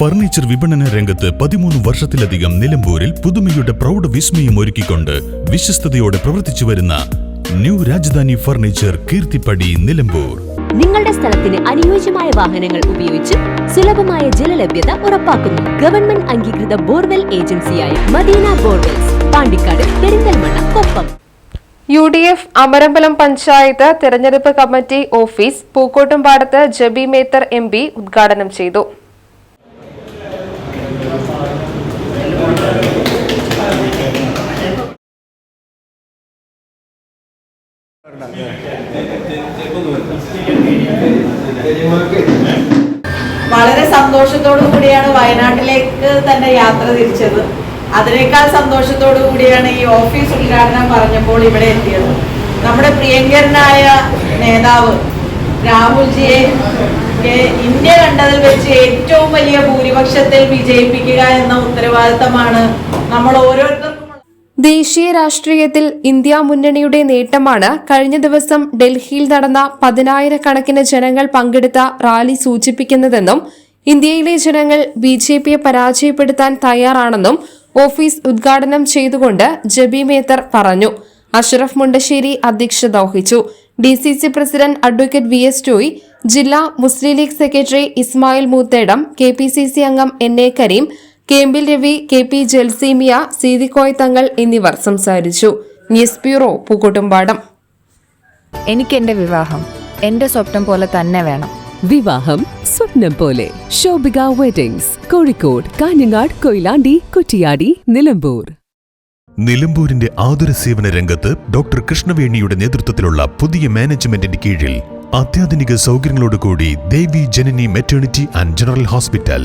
Furniture വിപണന രംഗത്ത് പതിമൂന്ന് വർഷത്തിലധികം നിലമ്പൂരിൽ പുതുമയുടെ പ്രൗഢ വിസ്മയം ഒരുക്കിക്കൊണ്ട് വിശ്വസ്തയോടെ പ്രവർത്തിച്ചു വരുന്ന ന്യൂ രാജധാനി ഫർണിച്ചർ കീർത്തിപ്പടി നിലമ്പൂർ. നിങ്ങളുടെ സ്ഥലത്തിന് അനുയോജ്യമായ വാഹനങ്ങൾ ഉപയോഗിച്ച് സുലഭമായ ജലലഭ്യത ഉറപ്പാക്കുന്നു. ഗവൺമെന്റ് അംഗീകൃത ബോർവെൽ ഏജൻസിയായ Madina borewells Pandikkad Perinthalmanna Koppam. U D F Amarambalam panchayat തെരഞ്ഞെടുപ്പ് കമ്മിറ്റി ഓഫീസ് പൂക്കോട്ടുംപാടത്ത് ജബി മേത്തർ എം പി ഉദ്ഘാടനം ചെയ്തു. വളരെ സന്തോഷത്തോടു കൂടിയാണ് വയനാട്ടിലേക്ക് തന്നെ യാത്ര തിരിച്ചത്. അതിനേക്കാൾ സന്തോഷത്തോടു കൂടിയാണ് ഈ ഓഫീസ് ഉദ്ഘാടനം പറഞ്ഞപ്പോൾ ഇവിടെ എത്തിയത്. നമ്മുടെ പ്രിയങ്കരനായ നേതാവ് രാഹുൽജിയെ ഇന്ത്യ കണ്ടതിൽ വെച്ച് ഏറ്റവും വലിയ ഭൂരിപക്ഷത്തിൽ വിജയിപ്പിക്കുക എന്ന ഉത്തരവാദിത്തമാണ് നമ്മൾ ഓരോരുത്തർക്കും ദേശീയ രാഷ്ട്രീയത്തിൽ ഇന്ത്യ മുന്നണിയുടെ നേട്ടമാണ് കഴിഞ്ഞ ദിവസം ഡൽഹിയിൽ നടന്ന പതിനായിരക്കണക്കിന് ജനങ്ങൾ പങ്കെടുത്ത റാലി സൂചിപ്പിക്കുന്നതെന്നും ഇന്ത്യയിലെ ജനങ്ങൾ ബി ജെ പിയെ പരാജയപ്പെടുത്താൻ തയ്യാറാണെന്നും ഓഫീസ് ഉദ്ഘാടനം ചെയ്തുകൊണ്ട് ജബി മേത്തർ പറഞ്ഞു. അഷ്റഫ് മുണ്ടശ്ശേരി അധ്യക്ഷത വഹിച്ചു. D C C president advocate V S Toy ജില്ലാ Muslim League secretary Ismail Moothedam K P C C അംഗം N A Kareem Kempil Ravi K P Jalseemiya Seethikoya Thangal എന്നിവർ സംസാരിച്ചു. News bureau Pookkottumpadam. എനിക്ക് എന്റെ വിവാഹം എന്റെ സ്വപ്നം പോലെ തന്നെ വേണം. വിവാഹം സ്വപ്നം പോലെ. ശോഭിക വെഡിങ്സ് കോഴിക്കോട് കാഞ്ഞങ്ങാട് കൊയിലാണ്ടി കുറ്റിയാടി നിലമ്പൂർ. നിലമ്പൂരിന്റെ ആതുര സേവന രംഗത്ത് ഡോക്ടർ കൃഷ്ണവേണിയുടെ നേതൃത്വത്തിലുള്ള പുതിയ മാനേജ്മെന്റിന്റെ കീഴിൽ അത്യാധുനിക സൗകര്യങ്ങളോടുകൂടി Devi Janani maternity and general hospital